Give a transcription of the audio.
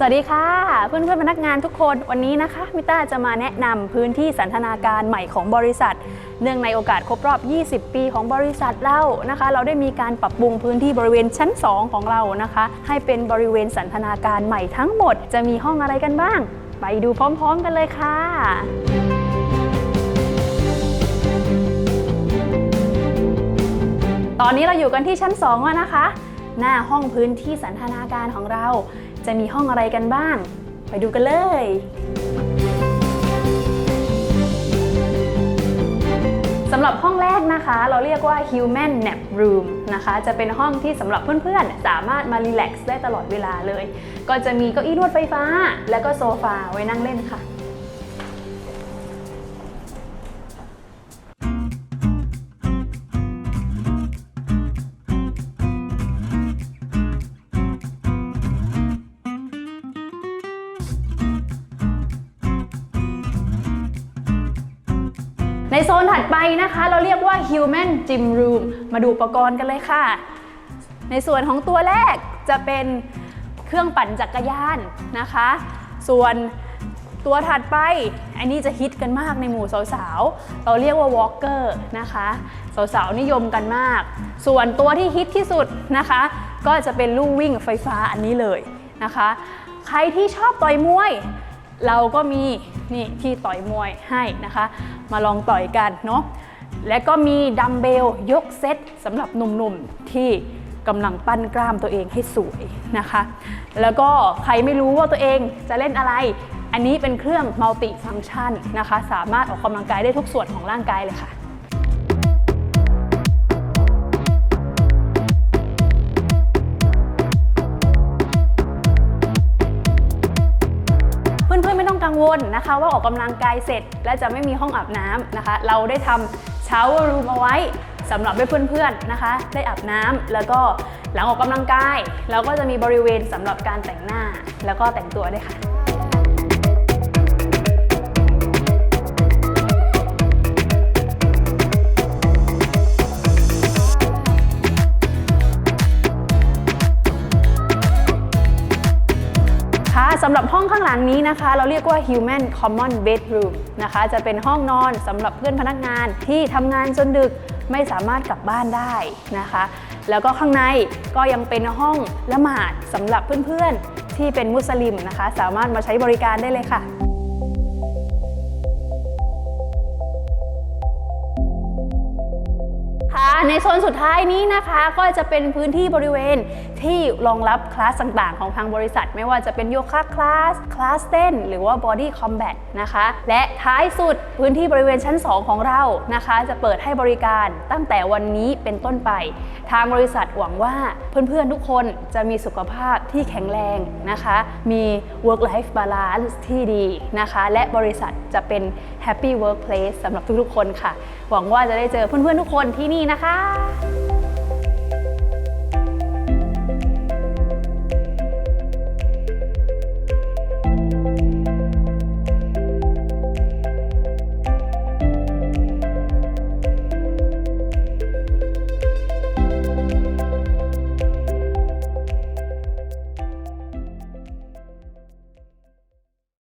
สวัสดีค่ะ เพื่อนเพื่อนพนักงานทุกคนวันนี้นะคะมิต้าจะมาแนะนำพื้นที่สันทนาการใหม่ของบริษัท เนื่องในโอกาสครบรอบ 20 ปีของบริษัทเรานะคะ เราได้มีการปรับปรุงพื้นที่บริเวณชั้น 2 ของเรานะคะ ให้เป็นบริเวณสันทนาการใหม่ทั้งหมด จะมีห้องอะไรกันบ้าง ไปดูพร้อมๆกันเลยค่ะตอนนี้เราอยู่กันที่ชั้น2แล้วนะคะ หน้าห้องพื้นที่สันทนาการของเรา จะมีห้องอะไรกันบ้าง ไปดูกันเลยสำหรับห้องแรกนะคะ เราเรียกว่า Human Nap Room นะคะ จะเป็นห้องที่สำหรับเพื่อนๆ สามารถมารีแลกซ์ได้ตลอดเวลาเลย ก็จะมีเก้าอี้นวดไฟฟ้า และก็โซฟาไว้นั่งเล่นค่ะ ในโซนถัดไปนะคะ เราเรียกว่า Human Gym Room มาดูอุปกรณ์กันเลยค่ะ ในส่วนของตัวแรกจะเป็นเครื่องปั่นจักรยานนะคะ ส่วนตัวถัดไป อันนี้จะฮิตกันมากในหมู่สาวๆ เราเรียกว่า Walker นะคะ สาวๆ นิยมกันมาก ส่วนตัวที่ฮิตที่สุดนะคะ ก็จะเป็นลู่วิ่งไฟฟ้าอันนี้เลยนะคะ ใครที่ชอบต่อยมวย เราก็มีนี่ที่ต่อยมวยให้นะคะ มาลองต่อยกันเนาะและก็มีดัมเบลยกเซตสำหรับหนุ่มๆที่กำลังปั้นกล้ามตัวเองให้สวยนะคะ แล้วก็ใครไม่รู้ว่าตัวเองจะเล่นอะไร อันนี้เป็นเครื่องมัลติฟังก์ชันนะคะ สามารถออกกำลังกายได้ทุกส่วนของร่างกายเลยค่ะ ๆไม่ต้องกังวลนะคะ ว่าออกกำลังกายเสร็จ และจะไม่มีห้องอาบน้ำนะคะ เราได้ทำเช้ารูมเอาไว้สำหรับให้เพื่อนๆนะคะ ได้อาบน้ำแล้วก็หลังออกกำลังกาย เราก็จะมีบริเวณสำหรับการแต่งหน้าแล้วก็แต่งตัวด้วยค่ะำหรับห้องข้างหลังนี้นะคะ เราเรียกว่า Human Common Bedroom นะคะ จะเป็นห้องนอนสำหรับเพื่อนพนักงานที่ทำงานจนดึกไม่สามารถกลับบ้านได้นะคะ แล้วก็ข้างในก็ยังเป็นห้องละหมาดสำหรับเพื่อนๆที่เป็นมุสลิมนะคะ สามารถมาใช้บริการได้เลยค่ะ ในโซนสุดท้ายนี้นะคะก็จะเป็นพื้นที่บริเวณที่รองรับคลาสต่างๆ ของทางบริษัท ไม่ว่าจะเป็นโยคะคลาส คลาสเต้น หรือว่า Body Combat นะคะ และท้ายสุดพื้นที่บริเวณชั้น 2 ของเรานะคะ จะเปิดให้บริการตั้งแต่วันนี้เป็นต้นไป ทางบริษัทหวังว่าเพื่อนๆ ทุกคนจะมีสุขภาพที่แข็งแรงนะคะ มี work life balance ที่ดีนะคะ และบริษัทจะเป็น happy workplace สำหรับทุกๆคนค่ะ หวังว่าจะได้เจอเพื่อนๆทุกคนที่นี่นะคะ